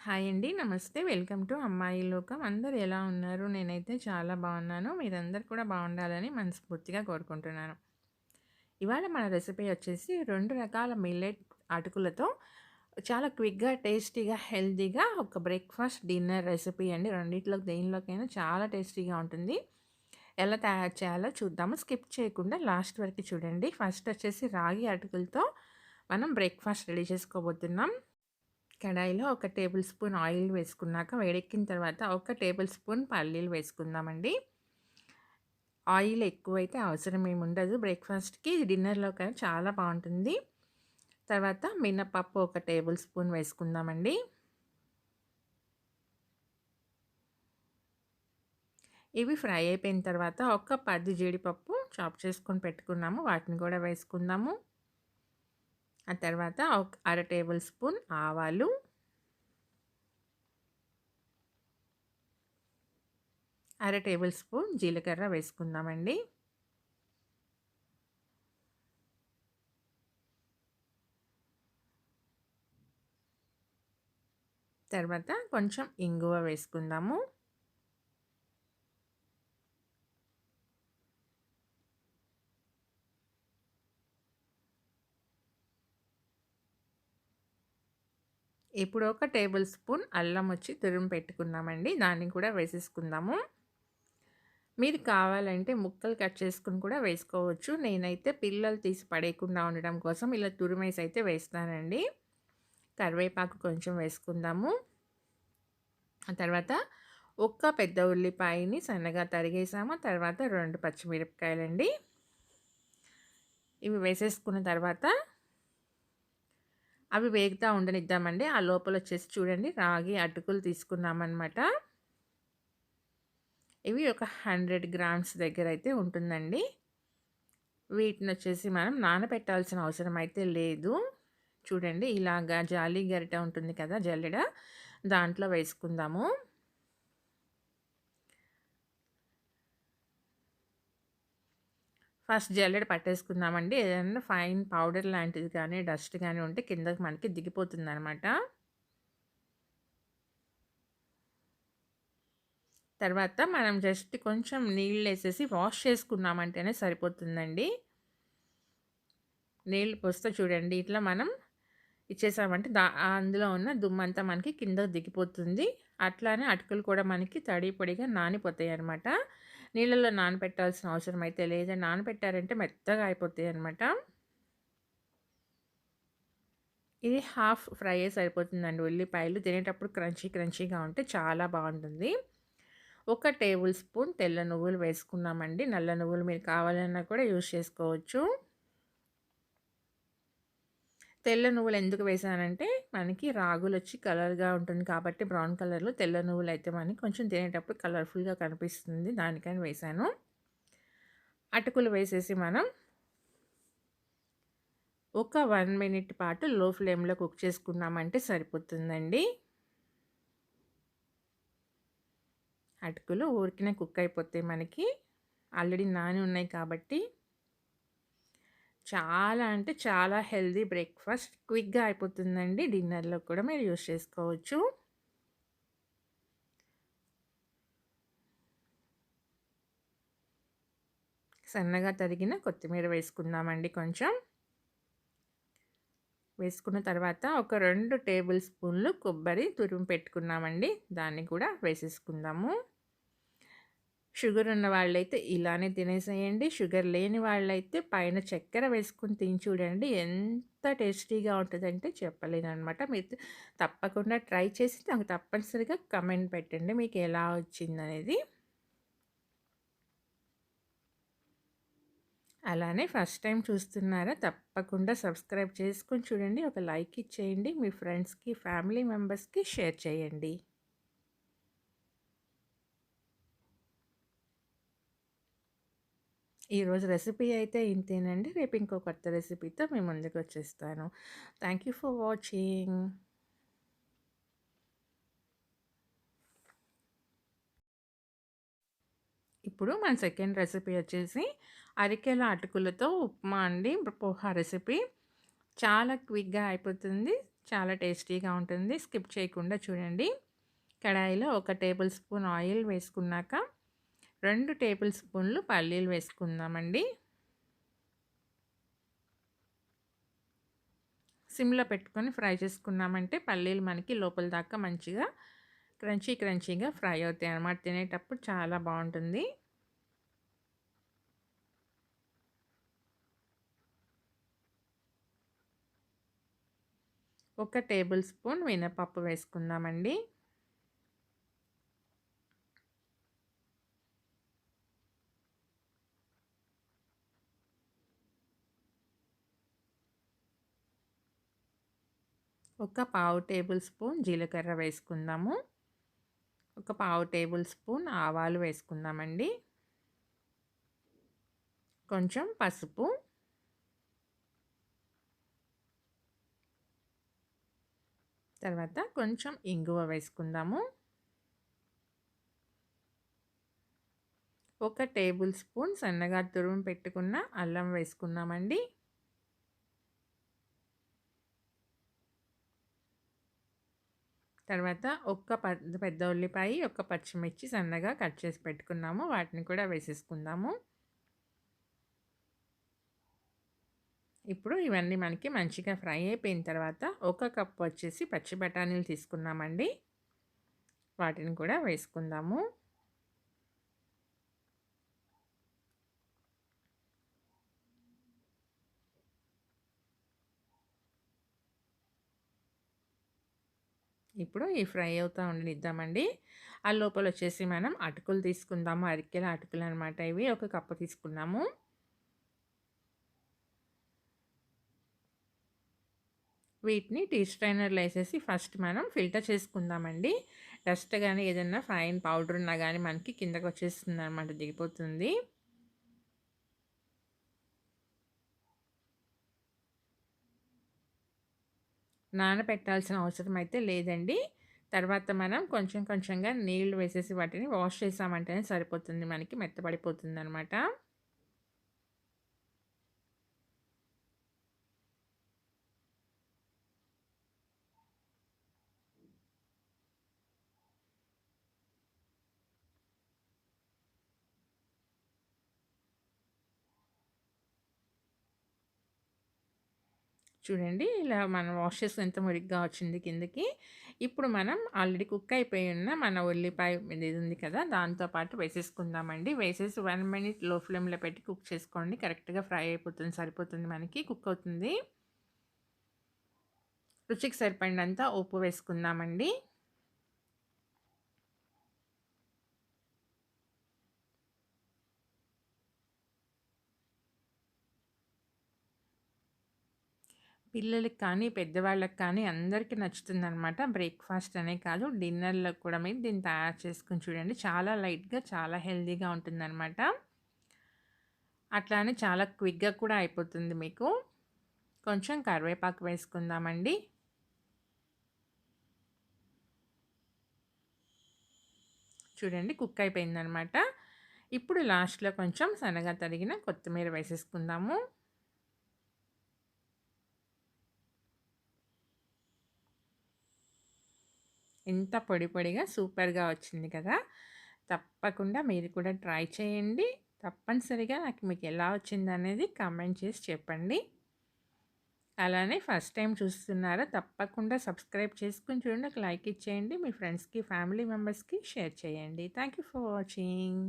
Hi అండి. నమస్తే. Welcome to అమ్మాయి లోకం. అందరు ఎలా ఉన్నారు? నేనైతే చాలా బాగున్నాను. మీరందరూ కూడా బాగుండాలని మనస్ఫూర్తిగా కోరుకుంటున్నాను. ఇవాళ మన రెసిపీ వచ్చేసి రెండు రకాల మిల్లెట్ అటుకులతో చాలా క్విక్‌గా, టేస్టీగా, హెల్తీగా ఒక బ్రేక్‌ఫాస్ట్, డిన్నర్ రెసిపీ అండి. రెండిట్లో దేనిలోకైనా చాలా టేస్టీగా ఉంటుంది. ఎలా తయారు చేయాలో చూద్దాము. స్కిప్ చేయకుండా లాస్ట్ వరకు చూడండి. ఫస్ట్ వచ్చేసి రాగి అటుకులతో మనం బ్రేక్‌ఫాస్ట్ రెడీ చేసుకోబోతున్నాం. కడాయిలో ఒక టేబుల్ స్పూన్ ఆయిల్ వేసుకున్నాక వేడెక్కిన తర్వాత ఒక టేబుల్ స్పూన్ పల్లీలు వేసుకుందామండి. ఆయిల్ ఎక్కువైతే అవసరం ఏమి ఉండదు. బ్రేక్‌ఫాస్ట్‌కి, డిన్నర్‌లో కానీ చాలా బాగుంటుంది. తర్వాత మినపప్పు ఒక టేబుల్ స్పూన్ వేసుకుందామండి. ఇవి ఫ్రై అయిపోయిన తర్వాత ఒక పది జీడిపప్పు చాప్ చేసుకొని పెట్టుకున్నాము. వాటిని కూడా వేసుకుందాము. ఆ తర్వాత ఒక అర టేబుల్ స్పూన్ ఆవాలు అర టేబుల్ స్పూన్ జీలకర్ర వేసుకుందామండి. తర్వాత కొంచెం ఇంగువ వేసుకుందాము. ఇప్పుడు ఒక టేబుల్ స్పూన్ అల్లం వచ్చి తురుము పెట్టుకున్నామండి. దాన్ని కూడా వేసేసుకుందాము. మీరు కావాలంటే ముక్కలు కట్ చేసుకుని కూడా వేసుకోవచ్చు. నేనైతే పిల్లలు తీసి పడేయకుండా ఉండడం కోసం ఇలా తురిమేసి అయితే వేస్తానండి. కరివేపాకు కొంచెం వేసుకుందాము. తర్వాత ఒక్క పెద్ద ఉల్లిపాయని సన్నగా తరిగేసాము. తర్వాత రెండు పచ్చిమిరపకాయలండి. ఇవి వేసేసుకున్న తర్వాత అవి వేగుతా ఉండనిద్దామండి. ఆ లోపల వచ్చేసి చూడండి రాగి అటుకులు తీసుకున్నామన్నమాట ఇవి ఒక 100 గ్రామ్స్ దగ్గర అయితే ఉంటుందండి. వీటిని వచ్చేసి మనం నానబెట్టాల్సిన అవసరం అయితే లేదు. చూడండి ఇలాగా జాలి గరిట ఉంటుంది కదా జల్లెడ దాంట్లో వేసుకుందాము. ఫస్ట్ జల్లెడ పట్టేసుకుందామండి. ఏదైనా ఫైన్ పౌడర్ లాంటిది కానీ, డస్ట్ కానీ ఉంటే కిందకి మనకి దిగిపోతుంది అనమాట తర్వాత మనం జస్ట్ కొంచెం నీళ్ళు వేసేసి వాష్ చేసుకున్నామంటేనే సరిపోతుందండి. నీళ్ళు పోస్తే చూడండి ఇట్లా మనం ఇచ్చేసామంటే దా అందులో ఉన్న దుమ్మంతా మనకి కిందకు దిగిపోతుంది. అట్లానే అటుకులు కూడా మనకి తడి పొడిగా నానిపోతాయి అనమాట నీళ్ళలో నానబెట్టాల్సిన అవసరం అయితే లేదు. నానబెట్టారంటే మెత్తగా అయిపోతాయనమాట. ఇది హాఫ్ ఫ్రై సరిపోతుందండి. ఉల్లిపాయలు తినేటప్పుడు క్రంచీ క్రంచీగా ఉంటే చాలా బాగుంటుంది. ఒక టేబుల్ స్పూన్ తెల్ల నువ్వులు వేసుకున్నామండి. నల్ల నువ్వులు మీరు కావాలన్నా కూడా యూజ్ చేసుకోవచ్చు. తెల్ల నువ్వులు ఎందుకు వేసానంటే మనకి రాగులు వచ్చి కలర్‌గా ఉంటుంది కాబట్టి బ్రౌన్ కలర్‌లో తెల్ల నువ్వులు అయితే మనకి కొంచెం తినేటప్పుడు కలర్‌ఫుల్‌గా కనిపిస్తుంది. దానికని వేసాను. అటుకులు వేసేసి మనం ఒక వన్ మినిట్ పాటు లో ఫ్లేమ్‌లో కుక్ చేసుకున్నామంటే సరిపోతుందండి. అటుకులు ఊరికిన కుక్ అయిపోతాయి మనకి. ఆల్రెడీ నాని ఉన్నాయి కాబట్టి. చాలా అంటే చాలా హెల్తీ బ్రేక్‌ఫాస్ట్ క్విక్‌గా అయిపోతుందండి. డిన్నర్‌లో కూడా మీరు యూజ్ చేసుకోవచ్చు. సన్నగా తరిగిన కొత్తిమీర వేసుకుందామండి కొంచెం. వేసుకున్న తర్వాత ఒక రెండు టేబుల్ స్పూన్లు కొబ్బరి తురుము పెట్టుకున్నామండి. దాన్ని కూడా వేసేసుకుందాము. షుగర్ ఉన్న వాళ్ళైతే ఇలానే తినేసేయండి. షుగర్ లేని వాళ్ళైతే పైన చక్కెర వేసుకుని తిని చూడండి. ఎంత టేస్టీగా ఉంటుందంటే చెప్పలేనమాట మీరు తప్పకుండా ట్రై చేసి నాకు తప్పనిసరిగా కమెంట్ పెట్టండి మీకు ఎలా వచ్చిందనేది. అలానే ఫస్ట్ టైం చూస్తున్నారా? తప్పకుండా సబ్స్క్రైబ్ చేసుకొని చూడండి. ఒక లైక్ ఇచ్చేయండి. మీ ఫ్రెండ్స్‌కి, ఫ్యామిలీ మెంబర్స్‌కి షేర్ చేయండి. ఈరోజు రెసిపీ అయితే ఇంతేనండి. రేపు ఇంకో కొత్త రెసిపీతో మీ ముందుకు వచ్చేస్తాను. Thank you for watching. ఇప్పుడు మన సెకండ్ రెసిపీ వచ్చేసి అరికెల అటుకులతో ఉప్మా అండి. పోహా రెసిపీ. చాలా క్విక్‌గా అయిపోతుంది. చాలా టేస్టీగా ఉంటుంది స్కిప్ చేయకుండా చూడండి కడాయిలో ఒక టేబుల్ స్పూన్ ఆయిల్ వేసుకున్నాక రెండు టేబుల్ స్పూన్లు పల్లీలు వేసుకుందామండి. సిమ్లో పెట్టుకొని ఫ్రై చేసుకున్నామంటే పల్లీలు మనకి లోపల దాకా మంచిగా క్రంచీ క్రంచీగా ఫ్రై అవుతాయి అన్నమాట. తినేటప్పుడు చాలా బాగుంటుంది. ఒక టేబుల్ స్పూన్ మినపప్పు వేసుకుందామండి. ఒక పావు టేబుల్ స్పూన్ జీలకర్ర వేసుకుందాము. ఒక పావు టేబుల్ స్పూన్ ఆవాలు వేసుకుందామండి. కొంచెం పసుపు. తర్వాత కొంచెం ఇంగువ వేసుకుందాము. ఒక టేబుల్ స్పూన్ సన్నగా తురుము పెట్టుకున్న అల్లం వేసుకున్నామండి తర్వాత ఒక్క పెద్ద ఉల్లిపాయ ఒక పచ్చిమిర్చి సన్నగా కట్ చేసి పెట్టుకున్నాము. వాటిని కూడా వేసేసుకుందాము. ఇప్పుడు ఇవన్నీ మనకి మంచిగా ఫ్రై అయిపోయిన తర్వాత ఒక కప్ వచ్చేసి పచ్చి బఠానీలు తీసుకున్నామండి. వాటిని కూడా వేసుకుందాము. ఇప్పుడు ఈ ఫ్రై అవుతూ ఉండనిద్దామండి ఆ లోపల వచ్చేసి మనం అటుకులు తీసుకుందాము. అరికెల అటుకులు అనమాట ఇవి. ఒక కప్పు తీసుకున్నాము. వీటిని టీ స్ట్రైనర్లో వేసేసి ఫస్ట్ మనం ఫిల్టర్ చేసుకుందామండి. డస్ట్ కానీ ఏదైనా ఫైన్ పౌడర్ ఉన్నా కానీ మనకి కిందకు వచ్చేస్తుంది అనమాట దిగిపోతుంది. నానబెట్టాల్సిన అవసరం అయితే లేదండి. తర్వాత మనం కొంచెం కొంచెంగా నీళ్ళు వేసేసి వాటిని వాష్ చేసామంటేనే సరిపోతుంది. మనకి మెత్తబడిపోతుంది అనమాట చూడండి. ఇలా మనం వాష్ ఎంత మురిగ్గా వచ్చింది కిందకి. ఇప్పుడు మనం ఆల్రెడీ కుక్ అయిపోయి ఉన్న మన ఉల్లిపాయ ఇది ఉంది కదా దాంతోపాటు వేసేసుకుందామండి. వేసేసి వన్ మినిట్లో ఫ్లేమ్లో పెట్టి కుక్ చేసుకోండి. కరెక్ట్గా ఫ్రై అయిపోతుంది సరిపోతుంది మనకి కుక్ అవుతుంది. రుచికి సరిపడినంత ఉప్పు వేసుకుందామండి. పిల్లలకి కానీ పెద్దవాళ్ళకి కానీ అందరికీ నచ్చుతుందనమాట బ్రేక్ఫాస్ట్ అనే కాదు డిన్నర్లో కూడా మీరు దీన్ని తయారు చేసుకుని చూడండి. చాలా లైట్గా చాలా హెల్తీగా ఉంటుందన్నమాట. అట్లానే చాలా క్విక్గా కూడా అయిపోతుంది మీకు. కొంచెం కరివేపాకు వేసుకుందామండి. చూడండి కుక్ అయిపోయిందనమాట ఇప్పుడు లాస్ట్లో కొంచెం సన్నగా తరిగిన కొత్తిమీర వేసేసుకుందాము. ఎంత పొడి పొడిగా సూపర్గా వచ్చింది కదా! తప్పకుండా మీరు కూడా ట్రై చేయండి. తప్పనిసరిగా నాకు మీకు ఎలా వచ్చింది అనేది కామెంట్ చేసి చెప్పండి. అలానే ఫస్ట్ టైం చూస్తున్నారా తప్పకుండా సబ్స్క్రైబ్ చేసుకుని చూడండి. ఒక లైక్ ఇచ్చేయండి. మీ ఫ్రెండ్స్కి ఫ్యామిలీ మెంబర్స్కి షేర్ చేయండి. Thank you for watching.